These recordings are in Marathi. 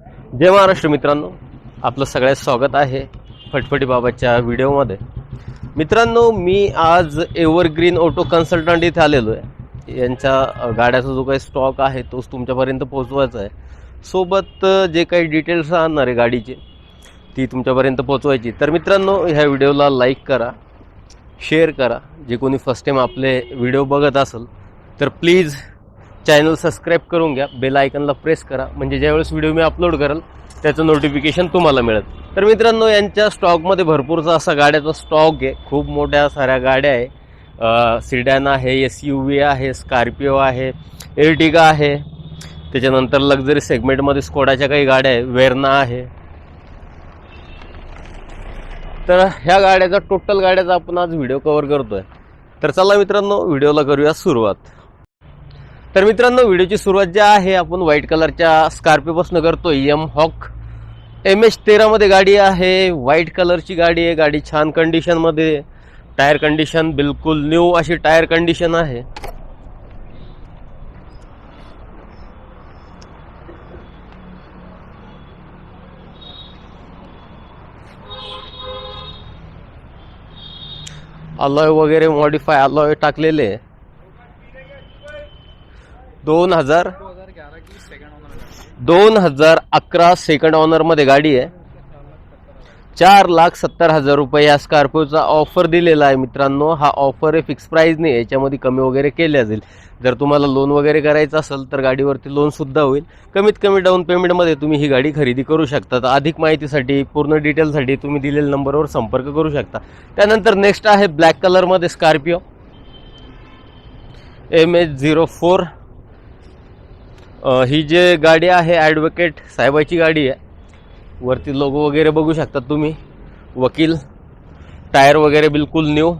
जय महाराष्ट्र मित्रांनो. आपलं सगळ्यात स्वागत आहे फटफटी बाबाच्या व्हिडिओमध्ये. मित्रांनो मी आज एव्हरग्रीन ऑटो कन्सल्टंट इथे आलेलो आहे. यांच्या गाड्याचा जो काही स्टॉक आहे तोच तुमच्यापर्यंत पोहोचवायचा आहे. सोबत जे काही डिटेल्स राहणार आहे गाडीचे ती तुमच्यापर्यंत पोहोचवायची. तर मित्रांनो ह्या व्हिडिओला लाईक करा शेअर करा. जे कोणी फर्स्ट टाईम आपले व्हिडिओ बघत असेल तर प्लीज चॅनल सबस्क्राईब करून घ्या बेल आयकनला प्रेस करा. म्हणजे ज्यावेळेस व्हिडिओ मी अपलोड करेल त्याचं नोटिफिकेशन तुम्हाला मिळेल. तर मित्रांनो यांच्या स्टॉकमध्ये भरपूरचा असा गाड्याचा स्टॉक आहे. खूप मोठ्या साऱ्या गाड्या आहे. सिडॅन आहे एस यू व्ही आहे स्कॉर्पिओ आहे एर्टिगा आहे. त्याच्यानंतर लक्झरी सेगमेंटमध्ये स्कोडाच्या काही गाड्या आहे वेर्ना आहे. तर ह्या गाड्याचा टोटल गाड्याचा आपण आज व्हिडिओ कव्हर करतोय. तर चला मित्रांनो व्हिडिओला करूया सुरुवात. तर मित्रांनो व्हिडिओची सुरुवात जी आहे आपण व्हाईट कलरच्या स्कॉर्पिओपासून करतो. एम हॉक एम एच तेरामध्ये गाडी आहे. व्हाईट कलरची गाडी आहे. गाडी छान कंडिशनमध्ये टायर कंडिशन बिलकुल न्यू अशी टायर कंडिशन आहे. अलॉय वगैरे मॉडिफाय अलॉय टाकलेले आहे. दोन हजार दोन हजार अकरा सेकंड ऑनरमध्ये गाडी आहे. चार लाख सत्तर हजार रुपये या स्कॉर्पिओचा ऑफर दिलेला आहे मित्रांनो. हा ऑफर आहे फिक्स प्राइस नाही याच्यामध्ये कमी वगैरे केल्या जाईल जर तुम्हाला लोन वगैरे करायचं असेल तर गाडीवरती लोन सुद्धा होईल. कमीत कमी डाऊन पेमेंटमध्ये तुम्ही ही गाडी खरेदी करू शकता. तर अधिक माहितीसाठी पूर्ण डिटेलसाठी तुम्ही दिलेल्या नंबरवर संपर्क करू शकता. त्यानंतर नेक्स्ट आहे ब्लॅक कलरमध्ये Scorpio M H zero four ही जे गाडी आहे ॲडव्होकेट साहेबाची गाडी आहे. वरती लोगो वगैरे बघू शकता तुम्ही. वकील टायर वगैरे बिलकुल न्यू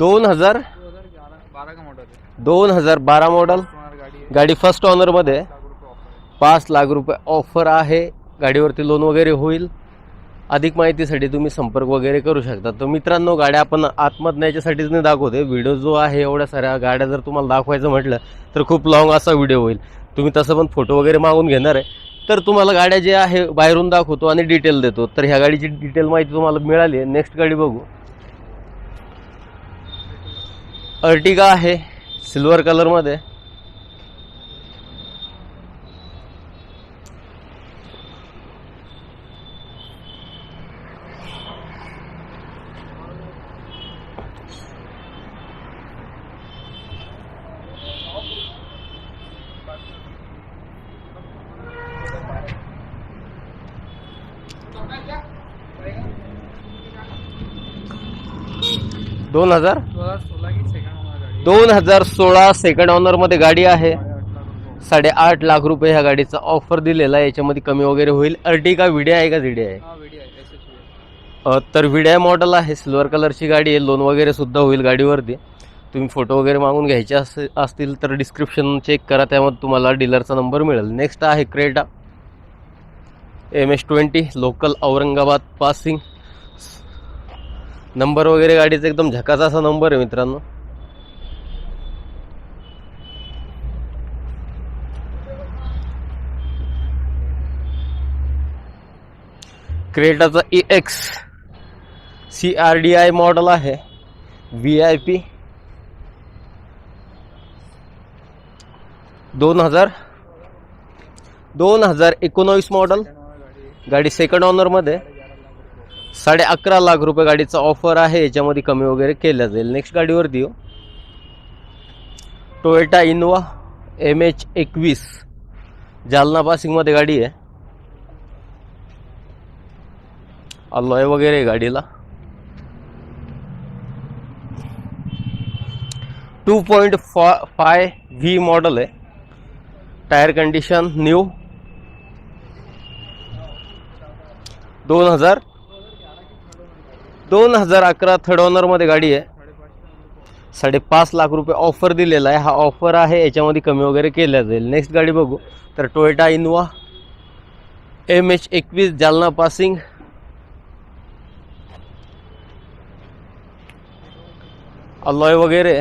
दोन हजार बारा मॉडल दोन हजार बारा मॉडल गाडी फर्स्ट ऑनरमध्ये पाच लाख रुपये ऑफर आहे. गाडीवरती लोन वगैरे होईल. अधिक माहितीसाठी तुम्ही संपर्क वगैरे करू शकता. तर मित्रांनो गाड्या आपण आतमध्ये न्यायच्यासाठीच नाही दाखवते व्हिडिओ जो आहे एवढ्या साऱ्या गाड्या जर तुम्हाला दाखवायचं म्हटलं तर खूप लॉंग असा व्हिडिओ होईल. तुम्ही तसं पण फोटो वगैरे मागून घेणार आहे. तर तुम्हाला गाड्या जे आहे बाहेरून दाखवतो आणि डिटेल देतो. तर ह्या गाडीची डिटेल माहिती तुम्हाला मिळाली आहे. नेक्स्ट गाडी बघू. अर्टिगा आहे सिल्वर कलरमध्ये. दोन हजार? दोन हजार सोळा सेकंड ऑनरमध्ये गाडी आहे. साडेआठ लाख रुपये ह्या गाडीचा ऑफर दिलेला आहे. याच्यामध्ये कमी वगैरे होईल. अर्टिका व्हिडिओ आहे का व्हिडिओ आहे? हा तर व्हिडिओ मॉडेल आहे. सिल्वर कलरची गाडी आहे. लोन वगैरे सुद्धा होईल गाडीवरती. तुम्ही फोटो वगैरे मागून घ्यायचे असे असतील तर डिस्क्रिप्शन चेक करा. त्यामध्ये तुम्हाला डीलरचा नंबर मिळेल. नेक्स्ट आहे Creta M S twenty local Aurangabad passing number वगैरे गाडीचा एकदम झकाचा असा नंबर आहे मित्रांनो. क्रेटाचा E X C R D I model आहे. व्ही आय पी दोन हजार दोन हजार एकोणावीस मॉडेल गाडी सेकंड ऑनरमध्ये साडे अकरा लाख रुपये गाडीचा ऑफर आहे. याच्यामध्ये कमी वगैरे केल्या जाईल. नेक्स्ट गाडीवरती देऊ टोयोटा इनोवा एम एच एकवीस. जालना पासिंगमध्ये गाडी आहे. अलॉय वगैरे आहे गाडीला. Two point fi five V model आहे. टायर कंडिशन न्यू दोन हजार दोन हजार अकरा थर्ड ओनरमध्ये गाडी आहे. साडेपाच लाख रुपये ऑफर दिलेला आहे. हा ऑफर आहे याच्यामध्ये कमी वगैरे केल्या जाईल. नेक्स्ट गाडी बघू. तर टोयोटा इनोवा एम एच एकवीस जालना पासिंग अलॉय वगैरे.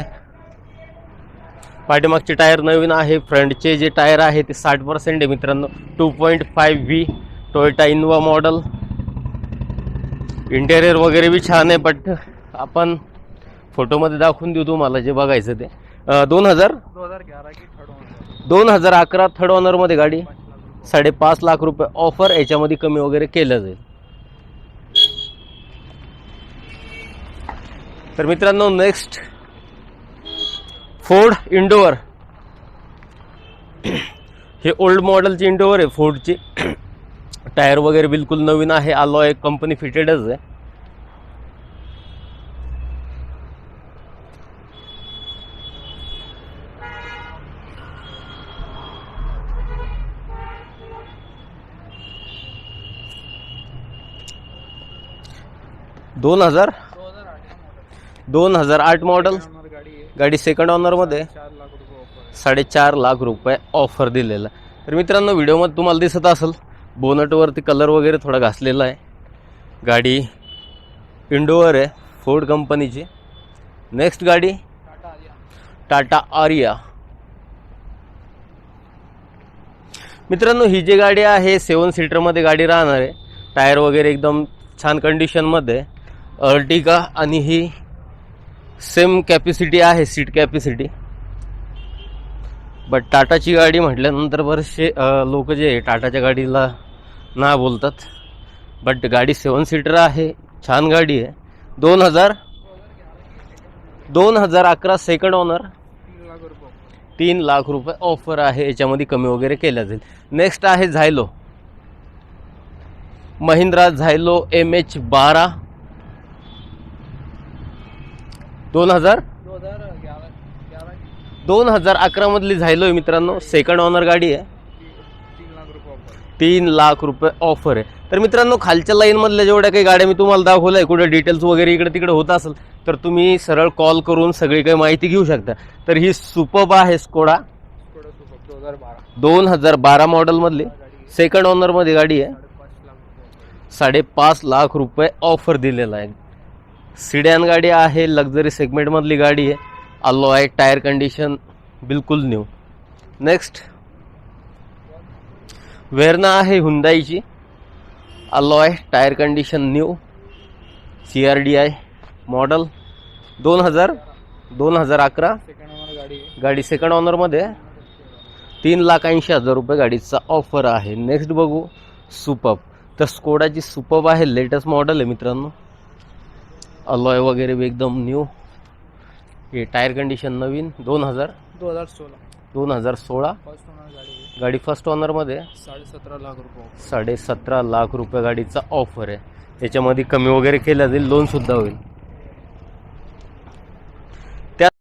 पाठीमागचे टायर नवीन आहे फ्रंटचे जे टायर आहे ते साठ पर्सेंट आहे मित्रांनो. Two point five V Toyota Innova model interior वगैरे बी छान आहे बट आपण फोटोमध्ये दाखवून देऊ तुम्हाला जे बघायचं ते. दोन हजार? दोन हजार अकरा थर्ड ऑनरमध्ये गाडी. साडेपाच लाख रुपये ऑफर याच्यामध्ये कमी वगैरे केलं जाईल. तर मित्रांनो नेक्स्ट फोर्ड इंडोवर हे ओल्ड मॉडेलची इंडोवर आहे. फोर्डची टायर वगैरे बिलकुल नवीन आहे. आलो एक कंपनी फिटेडच आहे. दोन हजार दो हजार आठ का मॉडल दोन हजार आठ मॉडल गाडी सेकंड ऑनरमध्ये साडेचार लाख रुपये ऑफर दिलेला. आहे. तर मित्रांनो व्हिडिओमध्ये तुम्हाला दिसत असेल बोनटवरती कलर वगैरे थोडा घासलेला आहे. गाडी इंडोवर आहे फोर्ड कंपनीची नेक्स्ट गाडी टाटा आरिया टाटा आर्या मित्रांनो ही जी गाडी आहे सेवन सीटरमध्ये गाडी राहणार आहे. टायर वगैरे एकदम छान कंडिशनमध्ये अर्टिका आणि ही सेम कॅपॅसिटी आहे सीट कॅपॅसिटी. बट टाटाची गाडी म्हटल्यानंतर बरेचसे लोक जे आहे टाटाच्या गाडीला ना बोलतात. बट गाडी सेवन सीटर आहे छान गाडी आहे. दोन हजार दोन हजार अकरा सेकंड ऑनर तीन लाख रुपये ऑफर तीन लाख रुपये ऑफर आहे याच्यामध्ये कमी वगैरे केल्या जाईल. नेक्स्ट आहे Xylo. Mahindra Xylo M H बारा. दोन हजार? दोन हजार अकरामधली झायलो आहे मित्रांनो. सेकंड ऑनर गाडी आहे. तीन लाख रुपये ऑफर आहे. तर मित्रांनो खालच्या लाईनमधल्या जेवढ्या काही गाड्या मी तुम्हाला दाखवल्या आहे कुठे डिटेल्स वगैरे इकडे तिकडे होत असेल तर तुम्ही सरळ कॉल करून सगळी काही माहिती घेऊ शकता. तर ही सुपब आहे स्कोडा दोन हजार बारा. मॉडेलमधली सेकंड ऑनरमध्ये गाडी आहे. साडेपाच लाख रुपये ऑफर दिलेला आहे. सिडॅन गाडी आहे लक्झरी सेगमेंटमधली गाडी आहे. आलो आहे टायर कंडिशन बिलकुल न्यू नेक्स्ट वेरना आहे हुंदाईची. आलो आहे tyre condition new C R D I model दोन हजार दोन हजार अकरा. गाडी सेकंड ऑनरमध्ये तीन लाख ऐंशी हजार रुपये गाडीचा ऑफर आहे. नेक्स्ट बघू. सुपब तर स्कोडाची सुपब आहे लेटेस्ट मॉडेल आहे मित्रांनो. अलॉय वगैरे बी एकदम न्यू हे टायर कंडिशन नवीन दोन हजार. दो हजार सोळा. दोन हजार सोळा. फर्स्ट ओनर गाडी गाडी फर्स्ट ऑनरमध्ये साडे सतरा लाख रुपये ऑफर साडे सतरा लाख रुपये गाडीचा ऑफर आहे. याच्यामध्ये कमी वगैरे केल्या जाईल लोनसुद्धा होईल.